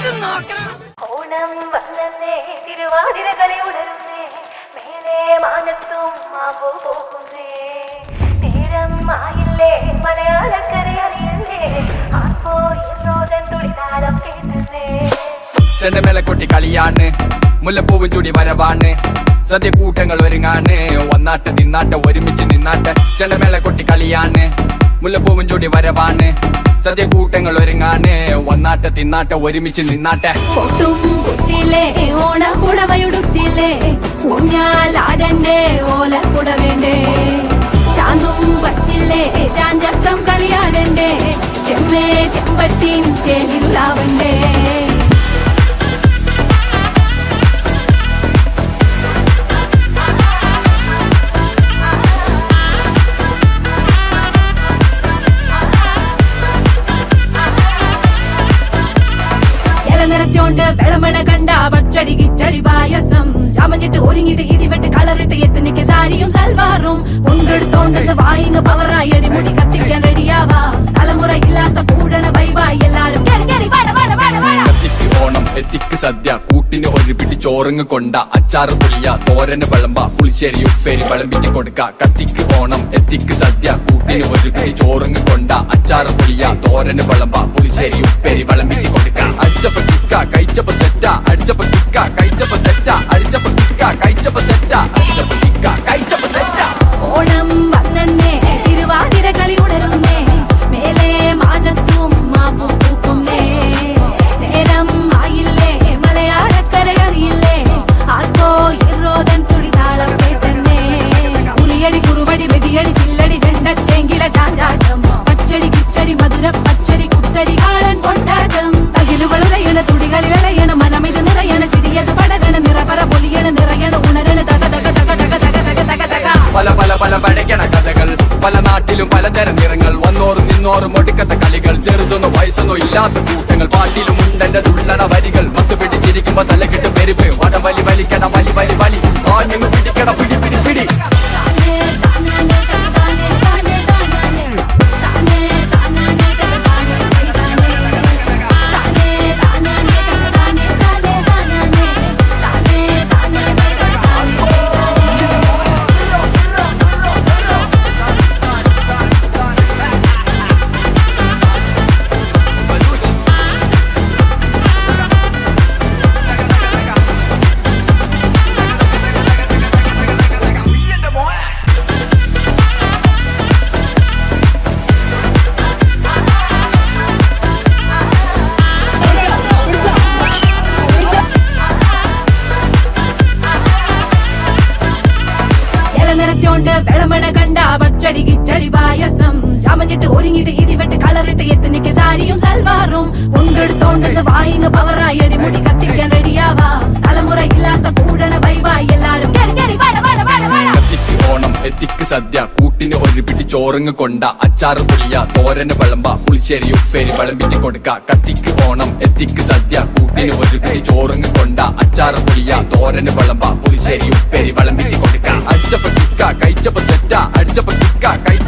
ഓണം വന്നേ തിരുവാതിരകളി ഉണരുന്നേ മേലെ മാനത്തും മാമ്പോ പോകുന്നേ. തീരം ആയില്ലേ മലയാളക്കര അറിയല്ലേ? ആർപ്പോ എന്നോതൻ തുളിതാളം കേട്ടുന്നേ. ചെണ്ടമേള കൊട്ടി കളിയാണ് മുല്ലപ്പൂവും ചൂടി വരവാണ്. സദ്യ കൂട്ടങ്ങൾ ഒരുങ്ങാണ് ഒന്നാട്ട് തിന്നാട്ട് ഒരുമിച്ച് നിന്നാട്ട്. ചെണ്ടമേള കൊട്ടി കളിയാണ് മുല്ലപ്പൂവും ചൂടി വരവാണ്. സദ്യ കൂട്ടങ്ങൾ ഒരുങ്ങാണ്. വന്നാട്ട തിന്നാട്ട ഒരുമിച്ച് നിന്നാട്ടെ. ചാഞ്ചക്കം കളിയാടണ്ടേ. ചെമ്മേ ചെമ്പട്ടിയും ചേലിരുളാവണ്ടേ வெளமன கண்டா பச்சடி கிச்சடி பாயசம் சமஞ்சிட்டு ஒருங்கிட்டு இடிவெட்டு கலரிட்டு எத்தனைக்கு சாரியும் சல்வாரும் பொங்கெடு தோண்டது வாயிங்க பவரா எடி முடி கத்திக்க ரெடியாவா தலைமுறை இல்லாத கூடன வைவா எல்லாரும் എത്തിക്ക് സദ്യ കൂട്ടിന് ഒരു പിടി ചോറങ്ങ് കൊണ്ട അച്ചാറ് പുളിയ തോരന് വിളമ്പ പുളിശ്ശേരി ഉപ്പേരി വിളമ്പിക്ക് കൊടുക്ക കത്തിക്ക് ഓണം എത്തിക്ക് സദ്യ കൂട്ടിന് ഒരു പിടി കൊണ്ട അച്ചാറ് പുളിയ തോരന് വിളമ്പ പുളിശ്ശേരി ഉപ്പേരി വിളമ്പിക്ക് കൊടുക്ക അച്ചപ്പെട്ടി കിക്ക കഴിച്ചപ്പോ സെറ്റ അടിച്ചപ്പോ കിക്ക കഴിച്ചപ്പോ സെറ്റ പല നാട്ടിലും പലതരം നിറങ്ങൾ വന്നോറും നിന്നോറും ഒടുക്കത്തെ കളികൾ. ചെറുതൊന്നും വയസ്സൊന്നും ഇല്ലാത്ത കൂട്ടങ്ങൾ. പാട്ടിലും ഉണ്ടെന്റെ ഇലനിറത്തോണ്ട് വെളമണ കണ്ട പച്ചടി കിച്ചടി പായസം. ചമഞ്ഞിട്ട് ഒരുങ്ങിട്ട് ഇടിവെട്ട് കളറിട്ട് എത്തനിക്ക് സാരിയും സൽവാറും. കൊണ്ടെടുത്തോണ്ട് വായിങ് പവറായി അടിമുടി കത്തിക്കാൻ റെഡിയാവാ തലമുറ ഇല്ലാത്ത കൂടണ വൈവായി എല്ലാരും എത്തിക്ക് സദ്യ. കൂട്ടിന് ഒരു പിടി ചോറങ്ങ് കൊണ്ട അച്ചാറ് പുളിയ തോരന് വിളമ്പ പുളിശ്ശേരി ഉപ്പേരി വിളമ്പിട്ട് കൊടുക്ക. കത്തിക്ക് ഓണം എത്തിക്ക് സദ്യ. കൂട്ടിന് ഒരു പിടി ചോറങ്ങ് കൊണ്ട അച്ചാറ് പുളിയ തോരന് വിളമ്പ പുളിശ്ശേരി ഉപ്പേരി जप झुक्का काही